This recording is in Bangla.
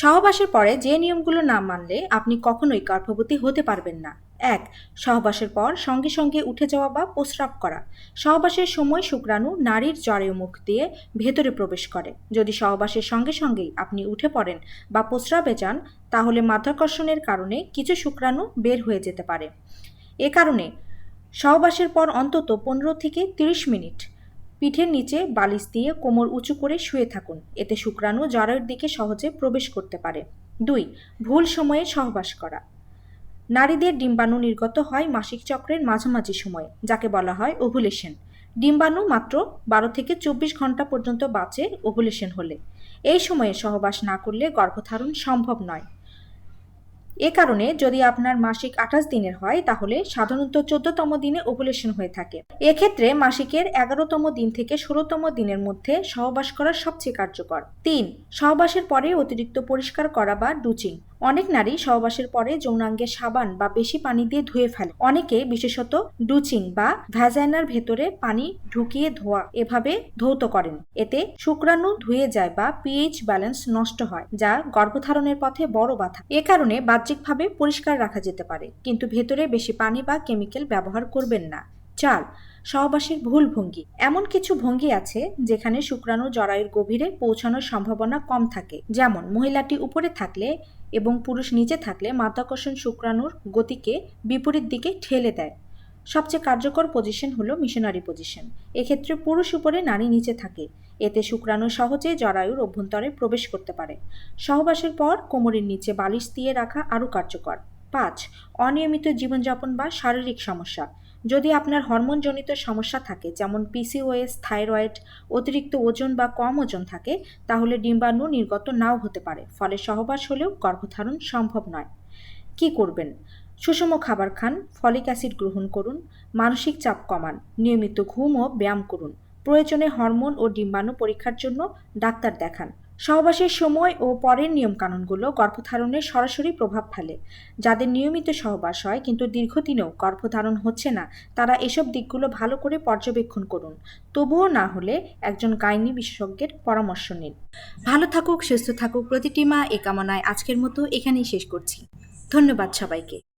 সহবাসের পরে যে নিয়মগুলো না মানলে আপনি কখনোই গর্ভবতী হতে পারবেন না। এক সহবাসের পর সঙ্গে সঙ্গে উঠে যাওয়া বা প্রস্রাব করা। সহবাসের সময় শুক্রাণু নারীর জরায়ু মুখ দিয়ে ভেতরে প্রবেশ করে। যদি সহবাসের সঙ্গে সঙ্গেই আপনি উঠে পড়েন বা প্রস্রাবে যান, তাহলে মাধ্যাকর্ষণের কারণে কিছু শুক্রাণু বের হয়ে যেতে পারে। এ কারণে সহবাসের পর অন্তত পনেরো থেকে তিরিশ মিনিট পিঠের নিচে বালিশ দিয়ে কোমর উঁচু করে শুয়ে থাকুন। এতে শুক্রাণু জরায়ুর দিকে সহজে প্রবেশ করতে পারে। দুই, ভুল সময়ে সহবাস করা। নারীদের ডিম্বাণু নির্গত হয় মাসিক চক্রের মাঝামাঝি সময়ে, যাকে বলা হয় ওভুলেশন। ডিম্বাণু মাত্র বারো থেকে চব্বিশ ঘণ্টা পর্যন্ত বাঁচে ওভুলেশন হলে। এই সময়ে সহবাস না করলে গর্ভধারণ সম্ভব নয়। এ কারণে যদি আপনার মাসিক আঠাশ দিনের হয়, তাহলে সাধারণত চোদ্দতম দিনে ওভুলেশন হয়ে থাকে। এক্ষেত্রে মাসিকের এগারোতম দিন থেকে ষোলোতম দিনের মধ্যে সহবাস করা সবচেয়ে কার্যকর। তিন, সহবাসের পরে অতিরিক্ত পরিষ্কার করা বা ডুচিং। অনেক নারী সহবাসের পরে যৌনাঙ্গে সাবান বা বেশি পানি দিয়ে ধুয়ে ফেলে। অনেকে বিশেষত ডুচিং বা ভ্যাজাইনার ভেতরে পানি ঢুকিয়ে ধোয়া এভাবে ধৌত করেন। এতে শুক্রাণু ধুয়ে যায় বা পিএইচ ব্যালেন্স নষ্ট হয়, যা গর্ভধারণের পথে বড় বাধা। এ কারণে বাহ্যিকভাবে পরিষ্কার রাখা যেতে পারে, কিন্তু ভেতরে বেশি পানি বা কেমিক্যাল ব্যবহার করবেন না। চার সহবাসের ভুল ভঙ্গি। এমন কিছু ভঙ্গি আছে যেখানে শুক্রাণু জরায়ুর গভীরে পৌঁছানোর সম্ভাবনা কম থাকে। যেমন, মহিলাটি উপরে থাকলে এবং পুরুষ নিচে থাকলে মাধ্যাকর্ষণ শুক্রাণুর গতিকে বিপরীত দিকে ঠেলে দেয়। সবচেয়ে কার্যকর পজিশন হলো মিশনারি পজিশন এক্ষেত্রে পুরুষ উপরে, নারী নিচে থাকে। এতে শুক্রাণু সহজে জরায়ুর অভ্যন্তরে প্রবেশ করতে পারে। সহবাসের পর কোমরের নিচে বালিশ দিয়ে রাখা আরও কার্যকর। পাঁচ, অনিয়মিত জীবনযাপন বা শারীরিক সমস্যা। যদি আপনার হরমোনজনিত সমস্যা থাকে, যেমন পিসিওএস থাইরয়েড, অতিরিক্ত ওজন বা কম ওজন থাকে, তাহলে ডিম্বাণু নির্গত নাও হতে পারে, ফলে সহবাস হলেও গর্ভধারণ সম্ভব নয়। কি করবেন? সুষম খাবার খান, ফলিক অ্যাসিড গ্রহণ করুন, মানসিক চাপ কমান, নিয়মিত ঘুম ও ব্যায়াম করুন। প্রয়োজনে হরমোন ও ডিম্বাণু পরীক্ষার জন্য ডাক্তার দেখান। সহবাসের সময় ও পরের নিয়মকানুনগুলো গর্ভধারণের সরাসরি প্রভাব ফেলে। যাদের নিয়মিত সহবাস হয় কিন্তু দীর্ঘদিনেও গর্ভধারণ হচ্ছে না, তারা এসব দিকগুলো ভালো করে পর্যবেক্ষণ করুন। তবুও না হলে একজন গাইনি বিশেষজ্ঞের পরামর্শ নিন। ভালো থাকুক, সুস্থ থাকুক প্রতিটি মা, এ কামনায় আজকের মতো এখানেই শেষ করছি। ধন্যবাদ সবাইকে।